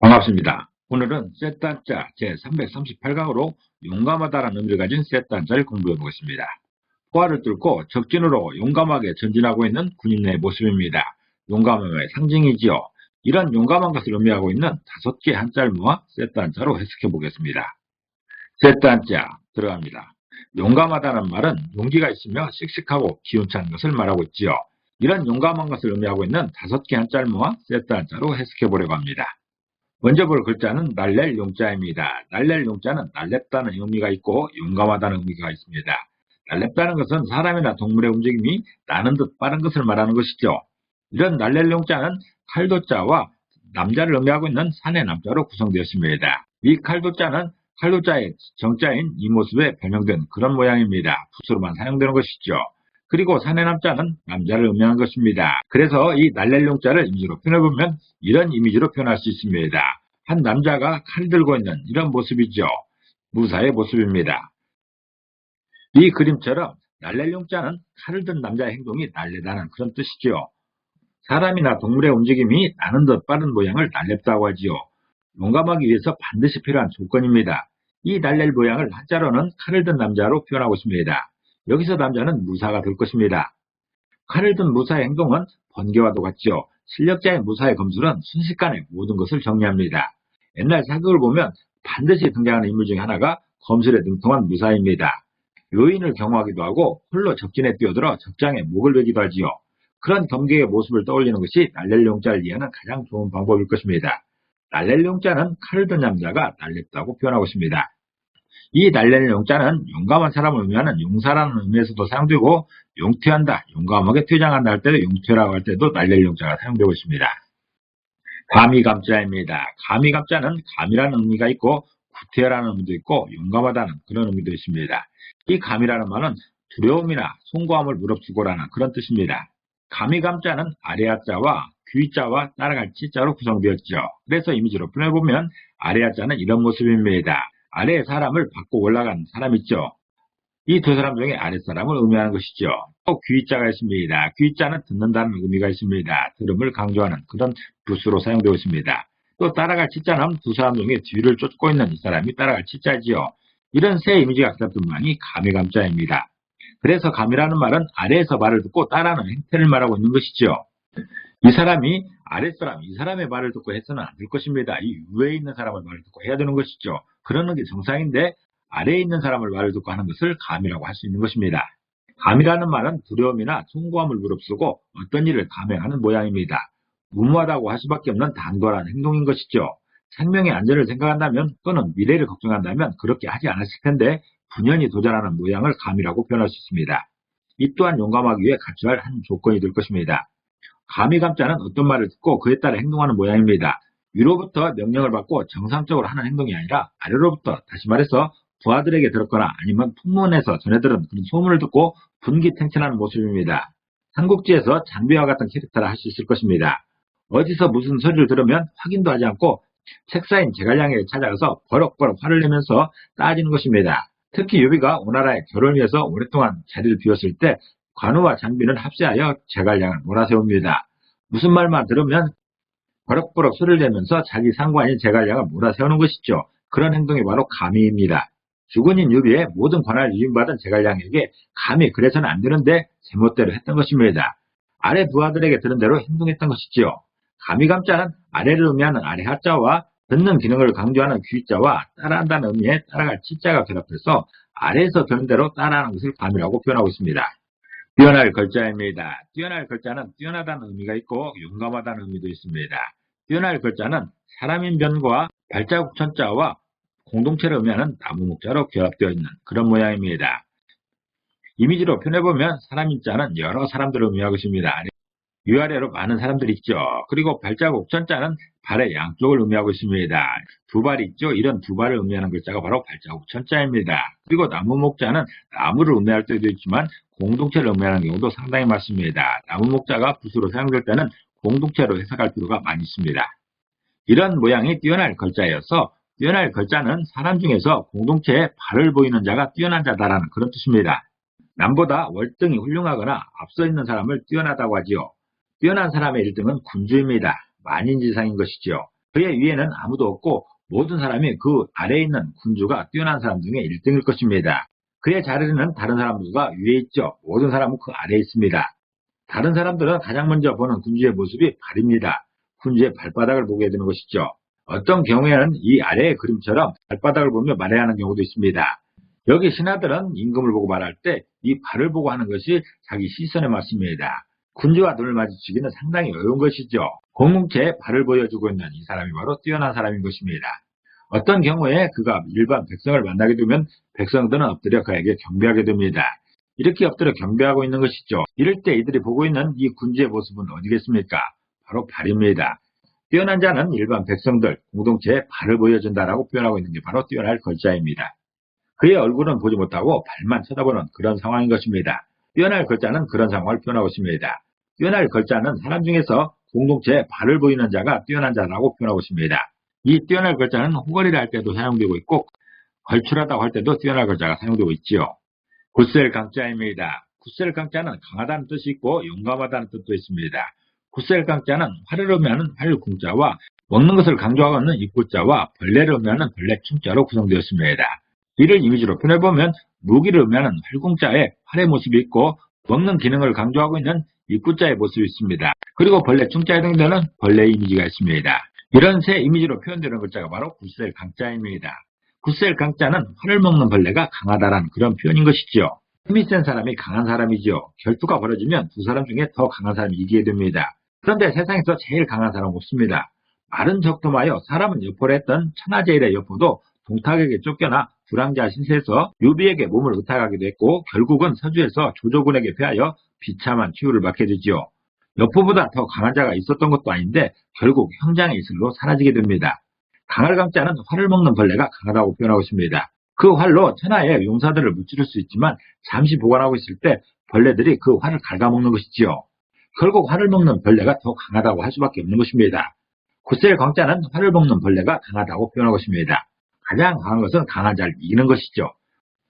반갑습니다. 오늘은 셋단자 제338강으로 용감하다라는 의미를 가진 셋단자를 공부해 보겠습니다. 포화를 뚫고 적진으로 용감하게 전진하고 있는 군인의 모습입니다. 용감함의 상징이지요. 이런 용감한 것을 의미하고 있는 다섯 개의 한자를 모아 셋단자로 해석해 보겠습니다. 셋단자 들어갑니다. 용감하다는 말은 용기가 있으며 씩씩하고 기운찬 것을 말하고 있지요. 이런 용감한 것을 의미하고 있는 다섯 개 한자를 모아 셋단자로 해석해 보려고 합니다. 먼저 볼 글자는 날랠 용자입니다. 날랠 용자는 날렵다는 의미가 있고 용감하다는 의미가 있습니다. 날렵다는 것은 사람이나 동물의 움직임이 나는 듯 빠른 것을 말하는 것이죠. 이런 날랠 용자는 칼도자와 남자를 의미하고 있는 산의 남자로 구성되었습니다. 이 칼도자는 칼도자의 정자인 이 모습에 변형된 그런 모양입니다. 붓으로만 사용되는 것이죠. 그리고 산의 남자는 남자를 의미하는 것입니다. 그래서 이 날렐룡자를 이미지로 표현해보면 이런 이미지로 표현할 수 있습니다. 한 남자가 칼 들고 있는 이런 모습이죠. 무사의 모습입니다. 이 그림처럼 날렐룡자는 칼을 든 남자의 행동이 날래다는 그런 뜻이죠. 사람이나 동물의 움직임이 나는 듯 빠른 모양을 날렵다고 하지요. 용감하기 위해서 반드시 필요한 조건입니다. 이 날렐 모양을 한자로는 칼을 든 남자로 표현하고 있습니다. 여기서 남자는 무사가 될 것입니다. 칼을 든 무사의 행동은 번개와도 같죠. 실력자의 무사의 검술은 순식간에 모든 것을 정리합니다. 옛날 사극을 보면 반드시 등장하는 인물 중 하나가 검술에 능통한 무사입니다. 요인을 경호하기도 하고 홀로 적진에 뛰어들어 적장에 목을 베기도 하지요. 그런 경계의 모습을 떠올리는 것이 날렐룡자를 이해하는 가장 좋은 방법일 것입니다. 날렐룡자는 칼을 든 남자가 날렵다고 표현하고 있습니다. 이 날래는 용자는 용감한 사람을 의미하는 용사라는 의미에서도 사용되고 용퇴한다, 용감하게 퇴장한다 할 때도 용퇴라고 할 때도 날렐 용자가 사용되고 있습니다. 감이감자입니다. 감이감자는 감이라는 의미가 있고 구태라는 의미도 있고 용감하다는 그런 의미도 있습니다. 이 감이라는 말은 두려움이나 송구함을 무릅쓰고라는 그런 뜻입니다. 감이감자는 아래아자와 귀자와 따라갈 치자로 구성되었죠. 그래서 이미지로 표현해보면 아래아자는 이런 모습입니다. 아래에 사람을 받고 올라간 사람 있죠. 이 두 사람 중에 아랫사람을 의미하는 것이죠. 또 귀자가 있습니다. 귀자는 듣는다는 의미가 있습니다. 들음을 강조하는 그런 부수로 사용되고 있습니다. 또 따라갈 치자는 두 사람 중에 뒤를 쫓고 있는 이 사람이 따라갈 치자지요. 이런 세 이미지 각자뿐만이 감이감자입니다. 그래서 감이라는 말은 아래에서 말을 듣고 따라하는 행태를 말하고 있는 것이죠. 이 사람이 아랫사람, 이 사람의 말을 듣고 해서는 안 될 것입니다. 이 위에 있는 사람의 말을 듣고 해야 되는 것이죠. 그러는 게 정상인데 아래에 있는 사람을 말을 듣고 하는 것을 감이라고 할 수 있는 것입니다. 감이라는 말은 두려움이나 송구함을 무릅쓰고 어떤 일을 감행하는 모양입니다. 무모하다고 할 수밖에 없는 당돌한 행동인 것이죠. 생명의 안전을 생각한다면 또는 미래를 걱정한다면 그렇게 하지 않았을 텐데 분연히 도전하는 모양을 감이라고 표현할 수 있습니다. 이 또한 용감하기 위해 갖춰야 할 한 조건이 될 것입니다. 감히 감자는 어떤 말을 듣고 그에 따라 행동하는 모양입니다. 위로부터 명령을 받고 정상적으로 하는 행동이 아니라 아래로부터 다시 말해서 부하들에게 들었거나 아니면 풍문에서 전해들은 그런 소문을 듣고 분기탱천하는 모습입니다. 삼국지에서 장비와 같은 캐릭터를 할 수 있을 것입니다. 어디서 무슨 소리를 들으면 확인도 하지 않고 책사인 제갈량에게 찾아가서 버럭버럭 화를 내면서 따지는 것입니다. 특히 유비가 오나라의 결혼을 위해서 오랫동안 자리를 비웠을 때 관우와 장비는 합세하여 제갈량을 몰아세웁니다. 무슨 말만 들으면 버럭버럭 소리를 내면서 자기 상관인 제갈량을 몰아세우는 것이죠. 그런 행동이 바로 감히입니다. 주군인 유비의 모든 권한을 유인받은 제갈량에게 감히 그래서는 안 되는데 제멋대로 했던 것입니다. 아래 부하들에게 들은 대로 행동했던 것이지요. 감히 감자는 아래를 의미하는 아래 하자와 듣는 기능을 강조하는 귀자와 따라한다는 의미의 따라갈 치자가 결합해서 아래에서 들은 대로 따라하는 것을 감이라고 표현하고 있습니다. 뛰어날 글자입니다. 뛰어날 글자는 뛰어나다는 의미가 있고 용감하다는 의미도 있습니다. 뛰어날 글자는 사람인 변과 발자국 천자와 공동체를 의미하는 나무 목자로 결합되어 있는 그런 모양입니다. 이미지로 표현해보면 사람인 자는 여러 사람들을 의미하고 있습니다. 위아래로 많은 사람들이 있죠. 그리고 발자국 천자는 발의 양쪽을 의미하고 있습니다. 두 발이 있죠. 이런 두 발을 의미하는 글자가 바로 발자국 천자입니다. 그리고 나무 목자는 나무를 의미할 때도 있지만 공동체를 의미하는 경우도 상당히 많습니다. 나무 목자가 붓으로 사용될 때는 공동체로 해석할 필요가 많이 있습니다. 이런 모양이 뛰어날 글자여서 뛰어날 글자는 사람 중에서 공동체에 발을 보이는 자가 뛰어난 자다라는 그런 뜻입니다. 남보다 월등히 훌륭하거나 앞서 있는 사람을 뛰어나다고 하지요. 뛰어난 사람의 1등은 군주입니다. 만인지상인 것이지요. 그의 위에는 아무도 없고 모든 사람이 그 아래에 있는 군주가 뛰어난 사람 중에 1등일 것입니다. 그의 자리는 다른 사람들과 위에 있죠. 모든 사람은 그 아래에 있습니다. 다른 사람들은 가장 먼저 보는 군주의 모습이 발입니다. 군주의 발바닥을 보게 되는 것이죠. 어떤 경우에는 이 아래의 그림처럼 발바닥을 보며 말해야 하는 경우도 있습니다. 여기 신하들은 임금을 보고 말할 때 이 발을 보고 하는 것이 자기 시선에 맞습니다. 군주와 눈을 마주치기는 상당히 어려운 것이죠. 공동체에 발을 보여주고 있는 이 사람이 바로 뛰어난 사람인 것입니다. 어떤 경우에 그가 일반 백성을 만나게 되면 백성들은 엎드려 그에게 경배하게 됩니다. 이렇게 엎드려 경배하고 있는 것이죠. 이럴 때 이들이 보고 있는 이 군주의 모습은 어디겠습니까? 바로 발입니다. 뛰어난 자는 일반 백성들, 공동체에 발을 보여준다라고 표현하고 있는 게 바로 뛰어날 걸자입니다. 그의 얼굴은 보지 못하고 발만 쳐다보는 그런 상황인 것입니다. 뛰어날 걸자는 그런 상황을 표현하고 있습니다. 뛰어날 걸자는 사람 중에서 공동체에 발을 보이는 자가 뛰어난 자라고 표현하고 있습니다. 이 뛰어날 걸자는 호거리를 할 때도 사용되고 있고 걸출하다고 할 때도 뛰어날 걸자가 사용되고 있지요. 굳셀 강자입니다. 굳셀 강자는 강하다는 뜻이 있고 용감하다는 뜻도 있습니다. 굳셀 강자는 활을 의미하는 활궁자와 먹는 것을 강조하고 있는 입구자와 벌레를 의미하는 벌레충자로 구성되었습니다. 이를 이미지로 표현해보면 무기를 의미하는 활궁자에 활의 모습이 있고 먹는 기능을 강조하고 있는 입구자의 모습이 있습니다. 그리고 벌레 충자에 해당되는 벌레의 이미지가 있습니다. 이런 세 이미지로 표현되는 글자가 바로 굳셀 강자입니다. 굳셀 강자는 활을 먹는 벌레가 강하다라는 그런 표현인 것이죠. 힘이 센 사람이 강한 사람이죠. 결투가 벌어지면 두 사람 중에 더 강한 사람이 이기게 됩니다. 그런데 세상에서 제일 강한 사람은 없습니다. 마른 적도마여 사람은 여포를 했던 천하제일의 여포도 동탁에게 쫓겨나 불황자 신세에서 유비에게 몸을 의탁하기도 했고 결국은 서주에서 조조군에게 패하여 비참한 치유를 받게 되지요. 여포보다 더 강한 자가 있었던 것도 아닌데 결국 형장의 이슬로 사라지게 됩니다. 강할 강자는 활을 먹는 벌레가 강하다고 표현하고 있습니다. 그 활로 천하의 용사들을 무찌를 수 있지만 잠시 보관하고 있을 때 벌레들이 그 활을 갉아먹는 것이지요. 결국 활을 먹는 벌레가 더 강하다고 할 수밖에 없는 것입니다. 굳셀 강자는 활을 먹는 벌레가 강하다고 표현하고 있습니다. 가장 강한 것은 강한 자를 이기는 것이죠.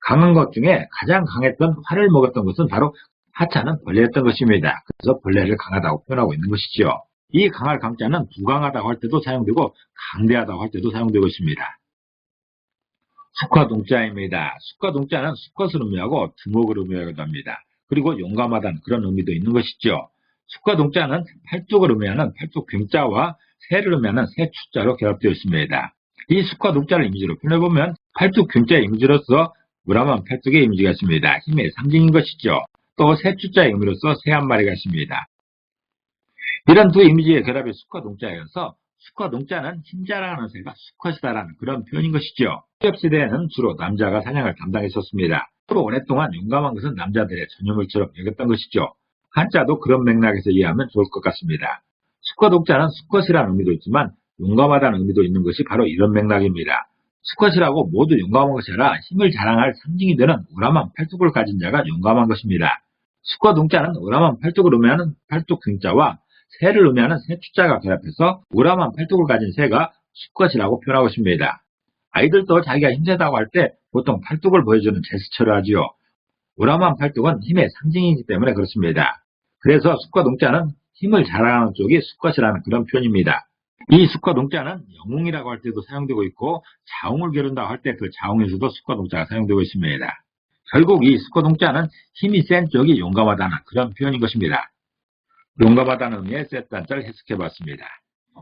강한 것 중에 가장 강했던 활을 먹었던 것은 바로 하차는 벌레였던 것입니다. 그래서 벌레를 강하다고 표현하고 있는 것이죠. 이 강할 강자는 부강하다고 할 때도 사용되고 강대하다고 할 때도 사용되고 있습니다. 숙화 동자입니다. 숙화 동자는 수컷을 의미하고 두목을 의미하기도 합니다. 그리고 용감하다는 그런 의미도 있는 것이죠. 숙화 동자는 팔뚝을 의미하는 팔뚝 병자와 새를 의미하는 새 추자로 결합되어 있습니다. 이 숙화 동자를 이미지로 표현해보면 팔뚝 병자의 이미지로서 무람한 팔뚝의 이미지가 있습니다. 힘의 상징인 것이죠. 또 새 추자의 의미로서 새 한 마리가 있습니다. 이런 두 이미지의 결합이 숙화동자여서 숙화동자는 힘자랑하는 새가 수컷이다라는 그런 표현인 것이죠. 시대에는 주로 남자가 사냥을 담당했었습니다. 또 오랫동안 용감한 것은 남자들의 전유물처럼 여겼던 것이죠. 한자도 그런 맥락에서 이해하면 좋을 것 같습니다. 수컷 독자는 수컷이라는 의미도 있지만 용감하다는 의미도 있는 것이 바로 이런 맥락입니다. 수컷이라고 모두 용감한 것이 아니라 힘을 자랑할 상징이 되는 우람한 팔뚝을 가진 자가 용감한 것입니다. 수컷 동자는 우람한 팔뚝을 의미하는 팔뚝 등자와 새를 의미하는 새추자가 결합해서 우람한 팔뚝을 가진 새가 수컷이라고 표현하고 있습니다. 아이들도 자기가 힘세다고 할 때 보통 팔뚝을 보여주는 제스처를 하지요. 우람한 팔뚝은 힘의 상징이기 때문에 그렇습니다. 그래서 수컷동자는 힘을 자랑하는 쪽이 수컷이라는 그런 표현입니다. 이 수컷동자는 영웅이라고 할 때도 사용되고 있고 자웅을 겨룬다고 할 때 그 자웅에서도 수컷동자가 사용되고 있습니다. 결국 이 수컷동자는 힘이 센 쪽이 용감하다는 그런 표현인 것입니다. 용감하다는 의미의 셋 단자를 해석해봤습니다.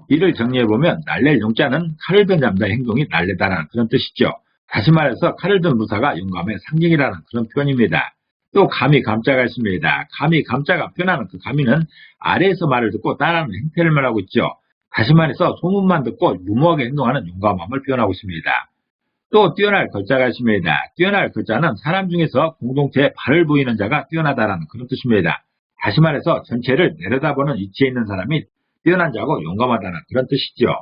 이를 정리해보면 날랠 용자는 칼을 든 남자의 행동이 날래다라는 그런 뜻이죠. 다시 말해서 칼을 든 무사가 용감의 상징이라는 그런 표현입니다. 또 감히 감자가 있습니다. 감히 감자가 표현하는 그 감히는 아래에서 말을 듣고 따라하는 행태를 말하고 있죠. 다시 말해서 소문만 듣고 무모하게 행동하는 용감함을 표현하고 있습니다. 또 뛰어날 글자가 있습니다. 뛰어날 글자는 사람 중에서 공동체에 발을 보이는 자가 뛰어나다라는 그런 뜻입니다. 다시 말해서 전체를 내려다보는 위치에 있는 사람이 뛰어난 자고 용감하다는 그런 뜻이죠.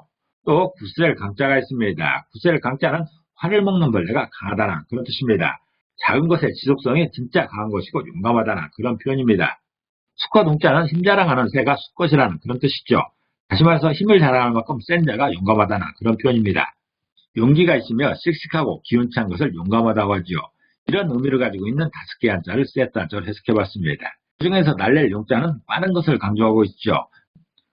또 구셀 강자가 있습니다. 구셀 강자는 활을 먹는 벌레가 강하다는 그런 뜻입니다. 작은 것의 지속성이 진짜 강한 것이고 용감하다는 그런 표현입니다. 수컷 동자는 힘 자랑하는 새가 수컷이라는 그런 뜻이죠. 다시 말해서 힘을 자랑하는 만큼 센 자가 용감하다는 그런 표현입니다. 용기가 있으며 씩씩하고 기운찬 것을 용감하다고 하지요. 이런 의미를 가지고 있는 다섯 개의 한자를 셋 한자로 해석해봤습니다. 그 중에서 날렐 용자는 빠른 것을 강조하고 있죠.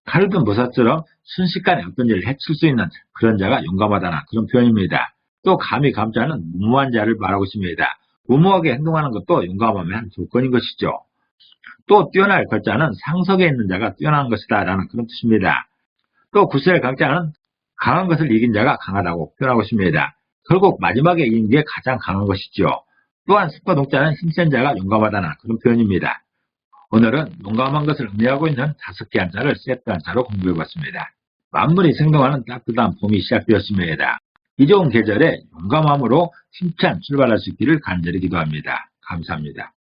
칼을 든 보사처럼 순식간에 어떤 일을 해칠 수 있는 그런 자가 용감하다는 그런 표현입니다. 또 감히 감자는 무모한 자를 말하고 있습니다. 무모하게 행동하는 것도 용감함의 한 조건인 것이죠. 또 뛰어날 걸자는 상석에 있는 자가 뛰어난 것이다 라는 그런 뜻입니다. 또 구셀 강자는 강한 것을 이긴 자가 강하다고 표현하고 있습니다. 결국 마지막에 이긴 게 가장 강한 것이죠. 또한 스퍼 동자는 힘센 자가 용감하다는 그런 표현입니다. 오늘은 용감한 것을 의미하고 있는 다섯 개 한자를 세트 한자로 공부해봤습니다. 만물이 생동하는 따뜻한 봄이 시작되었습니다. 이 좋은 계절에 용감함으로 힘찬 출발할 수 있기를 간절히 기도합니다. 감사합니다.